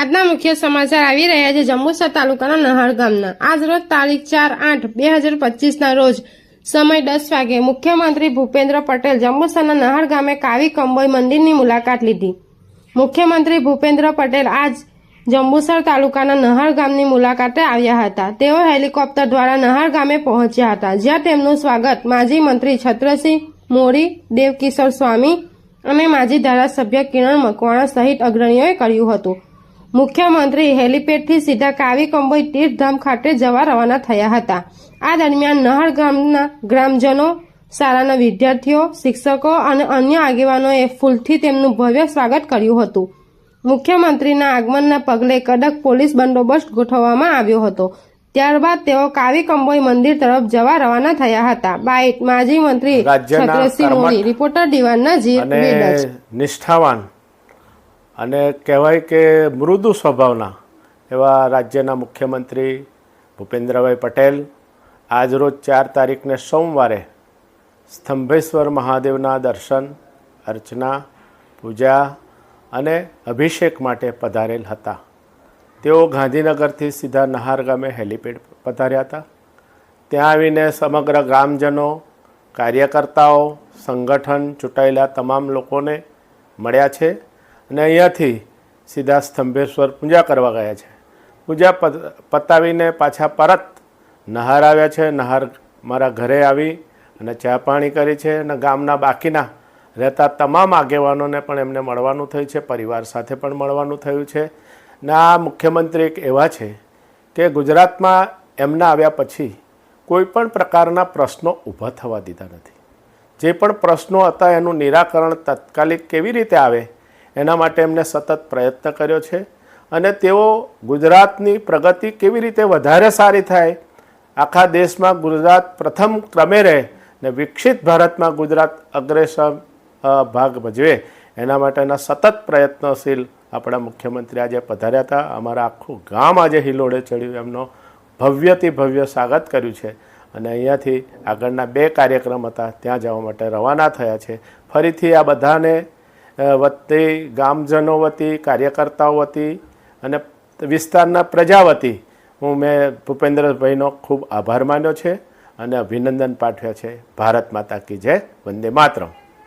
આજના મુખ્ય સમાચાર આવી રહ્યા છે જંબુસર તાલુકાના નહાળ ગામના. આજ રોજ તારીખ ચાર આઠ બે હજાર પચીસના રોજ સમય દસ વાગે મુખ્યમંત્રી ભૂપેન્દ્ર પટેલ જંબુસરના નહાળ ગામે કાવી કંબોઈ મંદિરની મુલાકાત લીધી. મુખ્યમંત્રી ભૂપેન્દ્ર પટેલ આજ જંબુસર તાલુકાના નહાળ ગામની મુલાકાતે આવ્યા હતા. તેઓ હેલિકોપ્ટર દ્વારા નહાળ ગામે પહોંચ્યા હતા, જ્યાં તેમનું સ્વાગત માજી મંત્રી છત્રસિંહ મોરી, દેવકિશોર સ્વામી અને માજી ધારાસભ્ય કિરણ મકવાણા સહિત અગ્રણીઓએ કર્યું હતું. મુખ્યમંત્રી હેલીપેડથી સીધા કાવી કંબોઈ તીર્થધામ ખાતે જવા રવાના થયા હતા. આ દરમિયાન નહર ગામના ગ્રામજનો શાળાના વિદ્યાર્થીઓ શિક્ષકો અને અન્ય આગેવાનોએ ફૂલથી તેમનું ભવ્ય સ્વાગત કર્યું હતું. મુખ્યમંત્રીના આગમનના પગલે કડક પોલીસ બંદોબસ્ત ગોઠવવામાં આવ્યો હતો. ત્યારબાદ તેઓ કાવી કંબોઈ મંદિર તરફ જવા રવાના થયા હતા. બાઇટ માજી મંત્રી છત્રસિંહ મોરી રિપોર્ટર દિવાન નજીર નિષ્ઠાવાન અને કહેવાય કે મૃદુ સ્વભાવના એવા રાજ્યના મુખ્યમંત્રી ભૂપેન્દ્રભાઈ પટેલ આજરોજ ચાર તારીખને સોમવારે સ્તંભેશ્વર મહાદેવના દર્શન, અર્ચના, પૂજા અને અભિષેક માટે પધારેલ હતા. તેઓ ગાંધીનગરથી સીધા નહાર ગામે હેલિપેડ પધાર્યા હતા. ત્યાં આવીને સમગ્ર ગ્રામજનો કાર્યકર્તાઓ, સંગઠન ચૂંટાયેલા તમામ લોકોને મળ્યા છે. અને અહીંયાથી સીધા સ્તંભેશ્વર પૂજા કરવા ગયા છે. પૂજા પતાવીને પાછા પરત નહાર આવ્યા છે. નહાર મારા ઘરે આવી અને ચા પાણી કરી છે અને ગામના બાકીના રહેતા તમામ આગેવાનોને પણ એમને મળવાનું થયું છે. પરિવાર સાથે પણ મળવાનું થયું છે. ને આ મુખ્યમંત્રી એક એવા છે કે ગુજરાતમાં એમના આવ્યા પછી કોઈ પણ પ્રકારના પ્રશ્નો ઊભા થવા દીધા નથી. જે પણ પ્રશ્નો હતા એનું નિરાકરણ તાત્કાલિક કેવી રીતે આવે એના માટે એમને સતત પ્રયત્ન કર્યો છે. અને તેઓ ગુજરાતની પ્રગતિ કેવી રીતે વધારે સારી થાય, આખા દેશમાં ગુજરાત પ્રથમ ક્રમે રહે ને વિકસિત ભારતમાં ગુજરાત અગ્રેસર ભાગ ભજવે, એના માટેના સતત પ્રયત્નશીલ આપણા મુખ્યમંત્રી આજે પધાર્યા હતા. અમારા આખું ગામ આજે હિલોડે ચડ્યું, એમનો ભવ્યથી ભવ્ય સ્વાગત કર્યું છે. અને અહીંયાથી આગળના બે કાર્યક્રમ હતા, ત્યાં જવા માટે રવાના થયા છે. ફરીથી આ બધાને વતી, ગામજનો વતી, કાર્યકર્તાઓ વતી અને વિસ્તારના પ્રજા વતી હું મેં ભૂપેન્દ્રભાઈનો ખૂબ આભાર માન્યો છે અને અભિનંદન પાઠવ્યા છે. ભારત માતા કી જય, વંદે માતરમ.